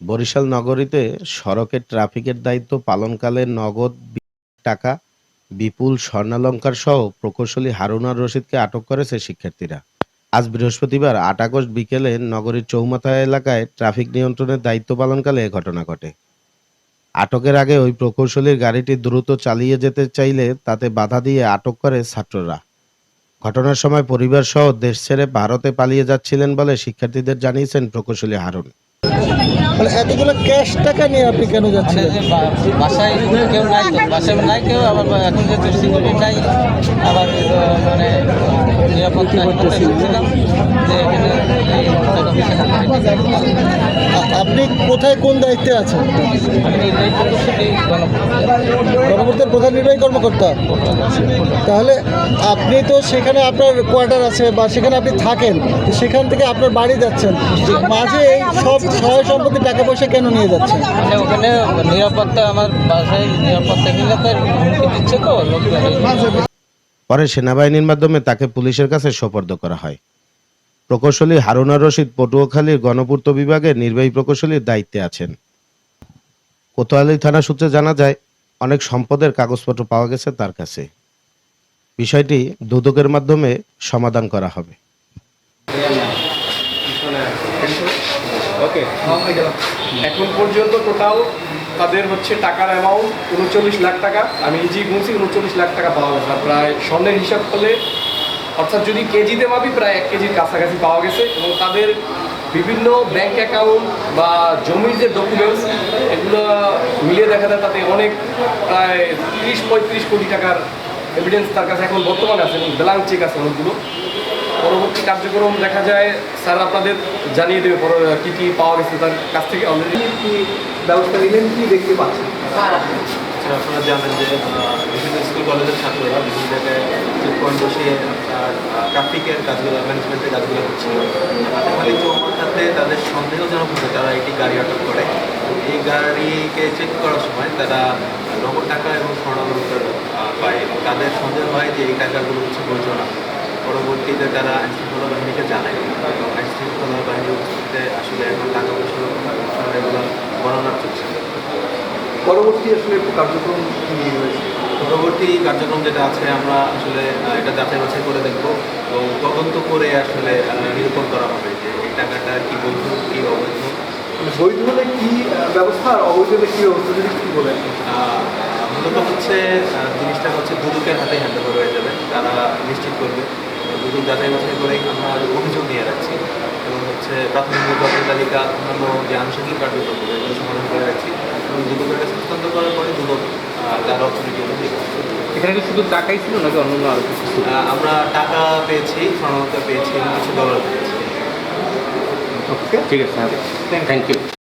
বরিশাল নগরীতে সড়কে ট্রাফিকের দায়িত্ব পালনকালে নগদ টাকা, বিপুল স্বর্ণালঙ্কার সহ প্রকৌশলী হারুনার রশিদকে আটক করেছে শিক্ষার্থীরা। আজ বৃহস্পতিবার আট আগস্ট বিকেলে নগরীর চৌমাথা এলাকায় ট্রাফিক নিয়ন্ত্রণের দায়িত্ব পালনকালে এ ঘটনা ঘটে। আটকের আগে ওই প্রকৌশলীর গাড়িটি দ্রুত চালিয়ে যেতে চাইলে তাতে বাধা দিয়ে আটক করে ছাত্ররা। ঘটনার সময় পরিবার সহ দেশ ছেড়ে ভারতে পালিয়ে যাচ্ছিলেন বলে শিক্ষার্থীদের জানিয়েছেন প্রকৌশলী হারুন। মানে এতগুলো ক্যাশ টাকা নিয়ে আপনি কেন যাচ্ছেন বাসায় কেউ নাই তো। বাসায় নাই কেউ আবার এখন যেহেতু সিকিউরিটি নাই আবার মানে নিরাপত্তা যে এখানে আপনি কোথায় কোন দায়িত্বে আছেন? গণপূর্তের প্রধান নির্বাহী কর্মকর্তা। তাহলে আপনি তো সেখানে আপনার কোয়ার্টার আছে বা সেখানে আপনি থাকেন সেখান থেকে আপনার বাড়ি যাচ্ছেন মাঝে এই সব সহায় সম্পত্তি টাকা পয়সা কেন নিয়ে যাচ্ছেন? মানে ওখানে নিরাপত্তা আমার বাসায় নিরাপত্তাহীনতার হুমকি দিচ্ছে তো পরে সেনাবাহিনীর মাধ্যমে তাকে পুলিশের কাছে সোপর্দ করা হয়। প্রকৌশলী হারুনা রশিদ পটুয়াখালীর গণপূর্ত বিভাগের নির্বাহী প্রকৌশলীর দায়িত্বে আছেন। কোতোয়ালি থানা সূত্রে জানা যায়, অনেক সম্পদের কাগজপত্র পাওয়া গেছে তার কাছে। বিষয়টি দুদকের মাধ্যমে সমাধান করা হবে। এখন পর্যন্ত টোটাল তাদের হচ্ছে টাকার অ্যামাউন্ট উনচল্লিশ লাখ টাকা, আমি ইজি গুনছি, উনচল্লিশ লাখ টাকা পাওয়া গেছে। প্রায় স্বর্ণের হিসাব করলে অর্থাৎ যদি কেজিতে মাপি প্রায় এক কেজির কাছাকাছি পাওয়া গেছে এবং তাদের বিভিন্ন ব্যাংক অ্যাকাউন্ট বা জমির যে ডকুমেন্টস এগুলো মিলিয়ে দেখা যায় তাতে অনেক প্রায় তিরিশ পঁয়ত্রিশ কোটি টাকার এভিডেন্স তার কাছে এখন বর্তমানে আছে এবং ব্ল্যাঙ্ক চেক আছে অনেকগুলো। পরবর্তী কার্যক্রম দেখা যায় স্যার আপনাদের জানিয়ে দেবে পর কী কী পাওয়া গেছে তার কাছ থেকে অলরেডি কি ব্যবস্থা নিলেন কি দেখতে পাচ্ছেন? আপনারা জানেন যে বিভিন্ন স্কুল কলেজের ছাত্ররা বিভিন্ন জায়গায় চেক পয়েন্ট বসিয়ে ট্রাফিকের কাজগুলো ম্যানেজমেন্টের কাজগুলো করছিল হাতে খালি চৌমাথাতে তাদের সন্দেহজনক হতে তারা একটি গাড়ি আটক করে। এই গাড়িকে চেক করার সময় তারা নগদ টাকা এবং স্বর্ণালঙ্কার পায় এবং তাদের সন্দেহ হয় যে এই টাকাগুলো হচ্ছে না পরবর্তীতে তারা আইনশৃঙ্খলা বাহিনীকে জানায়। এবং আইনশৃঙ্খলা বাহিনীর আসলে এখন টাকা পয়সা এগুলো গণনা চলছে। পরবর্তী আসলে কার্যক্রম কি হয়েছে পরবর্তী কার্যক্রম যেটা আছে আমরা আসলে এটা যাচাই বাছাই করে দেখব। এবং তদন্ত করে আসলে নিরূপণ করা হবে যে এই টাকাটা কি বৈধ কি অবৈধ। মানে বৈধ হলে কি ব্যবস্থা আর অবৈধ হলে কি ব্যবস্থা যদি কি বলেন। মূলত হচ্ছে জিনিসটা হচ্ছে দুদকের হাতে হ্যান্ড ওভার হয়ে যাবে। তারা নিশ্চিত করবে। দুদক যাচাই বাছাই করে আমরা অভিযোগ নিয়ে রাখছি এবং হচ্ছে প্রাথমিক নির্বাচন তালিকা অন্যান্য যে আনুষঙ্গিক কার্যক্রম এগুলো সমাধান করে রাখছি এবং দুদকের কাছে হস্তান্তর করার পরে দুদক আহ, তার অথরিটি অনুযায়ী কাজ এখানে কি শুধু টাকাই ছিল নাকি অন্য আরও কিছু আমরা টাকা পেয়েছি স্বর্ণতা পেয়েছি কিছু ডলার পেয়েছি। ওকে ঠিক আছে থ্যাংক ইউ